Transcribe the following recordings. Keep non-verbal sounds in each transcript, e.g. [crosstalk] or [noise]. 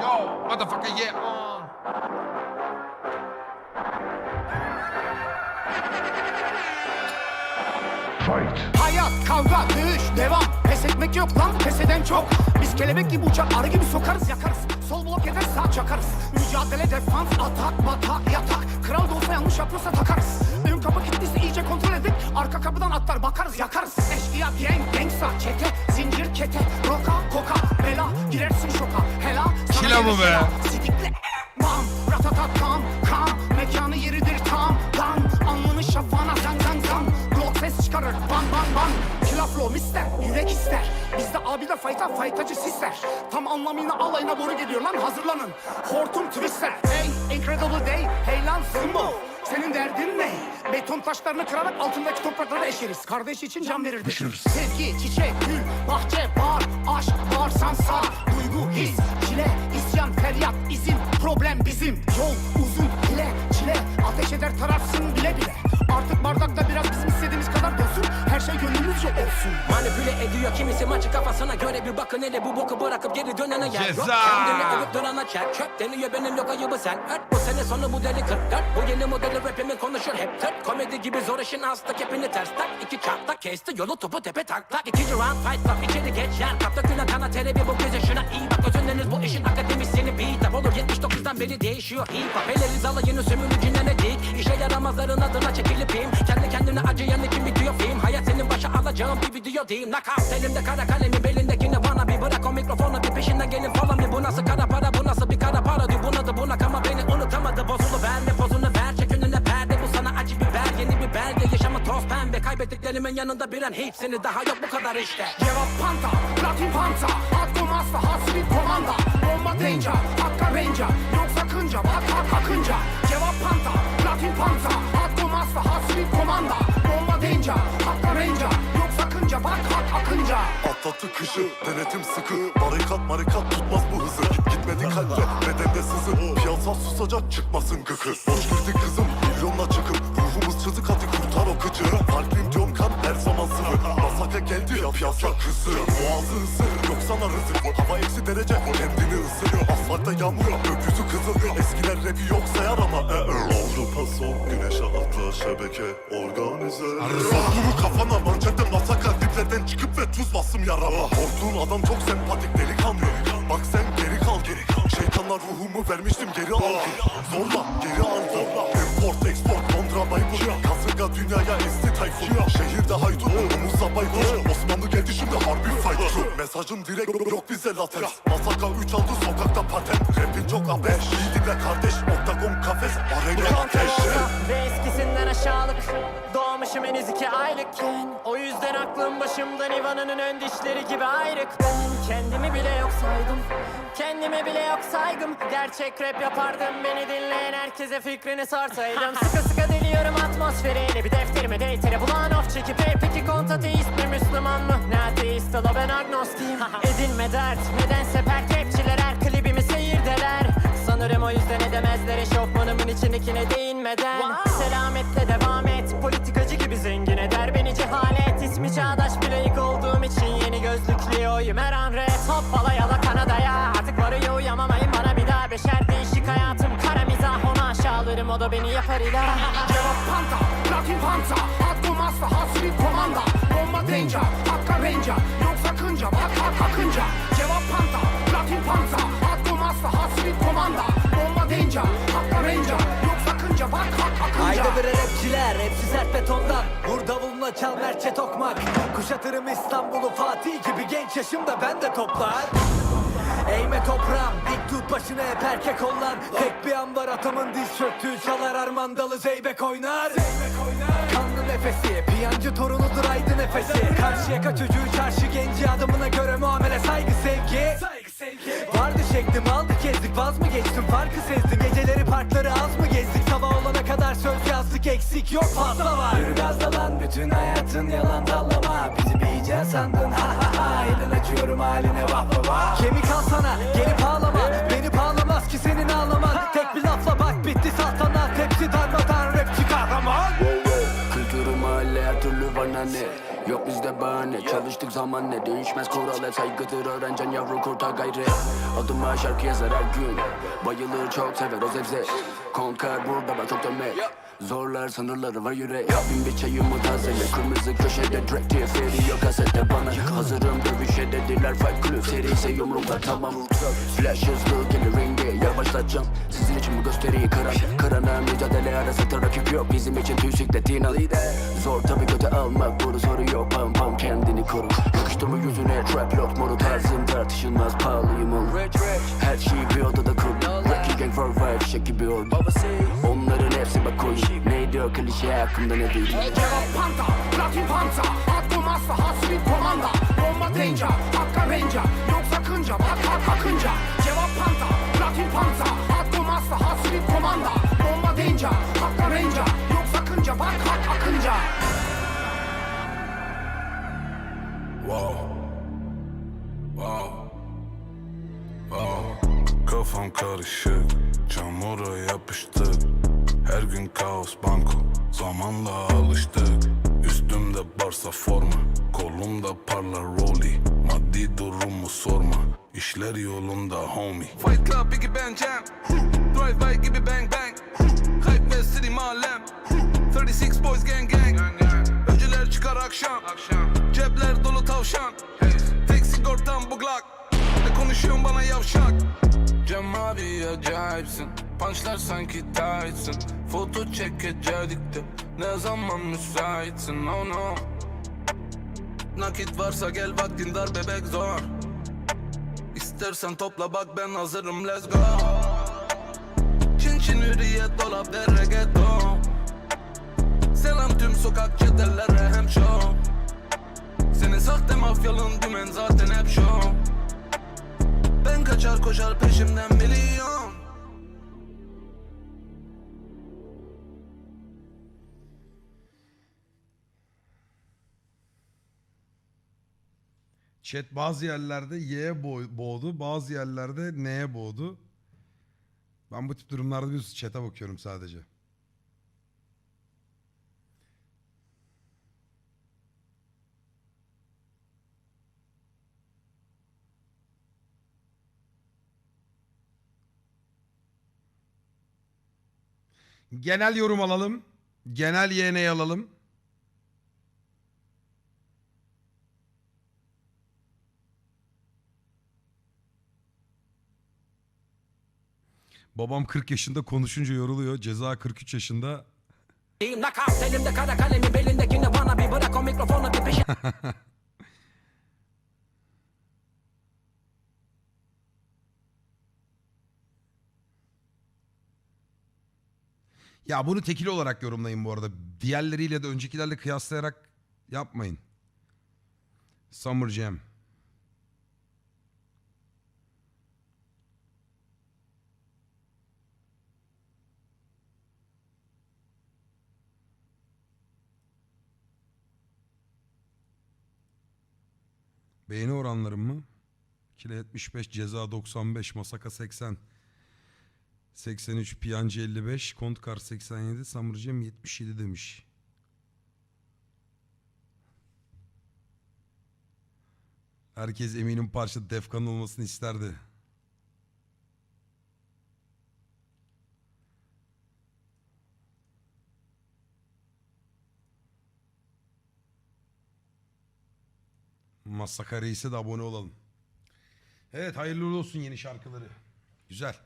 Yo, motherfucker, yeah, on. Hayat, kavga, dövüş, devam. Pes etmek yok lan, pes eden çok. Biz kelebek gibi uçar, arı gibi sokarız, yakarız. Sol blok eder, sağ çakarız. Mücadele, defans, atak, batak, yatak. Kral da olsa yanlış yapıyorsa takarız. Ön kapı kilitliyse iyice kontrol edip Arka kapıdan atlar, bakarız, yakarız. Eşkıya, gang, gangsta, çete Zincir, kete, roka, koka Bela, girersin şoka, hela Kila gelir be. Sidikle, bam, ratatat, tam, kam Mekanı yeridir tam, dan Alnını şafağına, zang zang zang Glock ses çıkarır, bam bam bam. Kila flow mister, yürek ister. Bizde abi de fayta, faytacı sisler Tam anlamıyla alayına boru geliyor lan hazırlanın. Hortum twister, hey incredible day. Hey lan Zumbo, senin derdin ne? Beton taşlarını kırarak altındaki toprakları eşeriz. Kardeş için can verirdik. Sevgi, çiçek, gül, bahçe, bar Aşk, bağırsan sağ, duygu, his Çile, isyan, feryat, izin Problem bizim, yol uzun, bile, çile. Ateş eder tararsın bile bile. Artık bardakta biraz bizim istediğimiz kadar dolsun Her şey gönlümüzce olsun. Manipüle ediyor kimisi maçı kafasına göre bir bakın hele bu boku bırakıp geri dönene yer yok Ceza. Kendini övüp durana çek çöp deniyor benim yok ayıbı sen. Ört bu sene sonu bu deli 44 Bu yeni modeli rapimi konuşur hep tırt. Komedi gibi zor işin hasta kepini ters tak. İki çarpta kesti yolu topu tepe tak tak İkinci round fight stop içeri geç yer. Kapta güne kana terebi bu gece şuna iyi bak. Özünleriniz bu işin akademisyeni beat up. Olur 79'dan beri değişiyor. Hip hop Eleriz alayını sömürücüne ne dik İşe yaramazların adına çekilip im Kendi kendine acıyan için bitiyor film. Hayat senin başa alacağın bir video değil Knockout elimde kara kalemi belindekini bana bir Bırak. O mikrofonu bir peşinden gelin falan bir. Bu nasıl kara para bu nasıl bir kara para? Diyor Buna da buna ama beni unutamadı. Bozulu verme pozunu ver. Çek önüne perde Bu sana acı biber. Yeni bir belge Yaşamı toz pembe. Kaybettiklerimin yanında bir an Hepsini daha yok. Bu kadar işte. Cevap panta, latin panta. Hakkım asla, hasbi komanda. Bomba danger, Atlattı kışı denetim sıkı. Barikat marikat tutmaz bu hızı. Gitmedi kalbe bedende sızı Piyasa susacak çıkmasın gıkı. Boş girdi kızım milyonla çıkıp Ruhumuz çizik hadi kurtar o kıçı Farklıyım diyorum kan her zaman sıvı. Masaka geldi ya piyasa kızı. Boğazı ısır yok sana rızık. Hava eksi derece kendini ısır Asfaltta yağmur gökyüzü kızıl Eskiler rapi yok sayar ama e, e. Avrupa son güneşe atla şebeke organize Vur kafana manşette masaka diplerden çıkıp ve tuz bastım yarama. Korktuğun adam çok sempatik delikanlı. Bak sen geri kal geri kal. Şeytanlar ruhumu vermiştim geri al. Zorla geri al. Zorla. Import export Londra Baybur Kasırga dünyaya esti tayfun. Şehirde haydut omuzla baykuş. Osmanlı geldi şimdi harbi fight Mesajım direkt yok bize latens Masaka 3 aldı sokakta patent. Rapin çok abes İki aylıkken O yüzden aklım başımdan Ivan'ın ön dişleri gibi ayrık. Ben kendimi bile yok saydım Kendime bile yok saygım. Gerçek rap yapardım Beni dinleyen herkese fikrini sorsaydım. [laughs] Sıkı sıkı deliyorum atmosferi Ele bir defterime deytere bulan of çekip hey, Peki kontateist mi Müslüman mı? Ne ateist ola ben agnostiyim. [laughs] Edinme dert Nedense pert rapçiler her klibimi seyirdeler. Sanırım o yüzden edemezler eşofmanımın içindekine değinmeden. Selametle devam et gözlüklüyüm her an rap Hoppala yala Kanada'ya. Artık varıyor uyamamayın bana bir daha. Beşer değişik hayatım kara mizah onu aşağılarım. O da beni yapar ilah [laughs] Cevap panta, latin panta. Hakkım asla, hasbi komanda. Bomba danger, hakka ranger Yok sakınca, bak hak akınca. Cevap panta, latin panta çal merçe tokmak Kuşatırım İstanbul'u Fatih gibi genç yaşımda ben de toplar. Eğme toprağım, dik tut başını hep erkek kollar Tek bir an var atamın diz çöktüğü çalar Armandalı zeybek oynar. Kanlı nefesi, piyancı torunudur aydı nefesi. Karşıyaka çocuğu çarşı genci adamına göre muamele. Saygı sevgi. Vardı şeklim aldı gezdik. Vaz mı geçtim? Farkı sezdim. Geceleri parkları az mı gezdik? Sabah olana kadar yazdık eksik yok fazla var. Yürü gazla lan bütün hayatın yalan dallama Bizi bir iyice sandın ha ha ha. Elin açıyorum haline vah vah vah. Kemik al sana gelip ağlama. Beni bağlamaz ki senin ağlaman. Tek bir lafla bak bitti saltanat. Hepsi darmadan rapçi kahraman Kültürü mahalle her türlü bana ne? Yok bizde bahane. Çalıştık zaman ne değişmez kural hep saygıdır Öğrencen yavru kurtar gayret. Adıma şarkı yazar her gün. Bayılır çok sever o zevzek. Konkar burada ben çok dönmek Zorlar sınırları var yürek Bin bir çayımı tazele Kırmızı köşede Drake diye feri yok kasette bana. Hazırım dövüşe dediler. Fight Club Seri ise yumruklar tamam. Flash hızlı gelir ringe. Yavaşlatacağım. Sizin için bu gösteriyi kıran Kırana mücadele arasında rakip yok. Bizim için tüysiklet inal Zor tabi göte almak. Bunu soru yok. Pam pam kendini koru. Yakıştırma yüzüne? Trap lock moru tarzım. Tartışılmaz pahalıyım ol Her şeyi bir odada kur Rocky gang for five şek gibi oldu O klişe hakkında ne değil Cevap panta, platin pansa At kumasta, hasret komanda Bomba danger, hakka ranger Yok sakınca, bak hak akınca Cevap panta, platin pansa At kumasta, hasret komanda Bomba danger, hakka ranger Yok sakınca, bak hak akınca Wow. Wow. Wow. Kafam karışık, çamura yapıştık. Her gün kaos banko, zamanla alıştık. Üstümde barsa forma, kolumda parlar rolly. Maddi durumu sorma, işler yolunda homie. Fight Club Biggie Ben Jam. Drive by gibi bang bang. Hype ve City Mahallem 36 Boys Gang Gang. Öncüler çıkar akşam. Cepler dolu tavşan. Tek sigortam bu Glock. Ne konuşuyorsun bana yavşak? Cem abi acayipsin Punchlar sanki tightsın Foto çekecektik de Ne zaman müsaitsin? Oh no. Nakit varsa gel vaktin dar bebek zor. İstersen topla bak ben hazırım let's go. Çin çin hürriyet dolap ve reggaeton Selam tüm sokak çetelere hem show Senin sahte mafyalın dümen zaten hep show Ben kaçar koşar peşimden milyon Chat bazı yerlerde Y'ye boğ- boğdu, bazı yerlerde N'ye boğdu. Ben bu tip durumlarda biliyorsunuz chat'e bakıyorum sadece. Genel yorum alalım. Genel YN alalım. Babam 40 yaşında konuşunca yoruluyor. Ceza 43 yaşında. Diyeyim nakavt elimde kara kalemi belindekini bana bir bırak o mikrofonu bir peşin [laughs] Ya bunu tekil olarak yorumlayın bu arada. Diğerleriyle de öncekilerle kıyaslayarak yapmayın. Summer Jam. Beğeni oranlarım mı? Kile 75, ceza 95, masaka 80. 83, Piyancı 55, Kontkar 87, Samurcem 77 demiş. Herkes eminim parça Defkan olmasını isterdi. Masaka Reis'e de abone olalım. Evet hayırlı olsun yeni şarkıları. Güzel.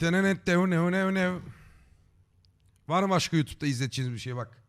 Denenet dev ne ne ne. Var mı başka YouTube'da izleteceğiniz bir şey bak.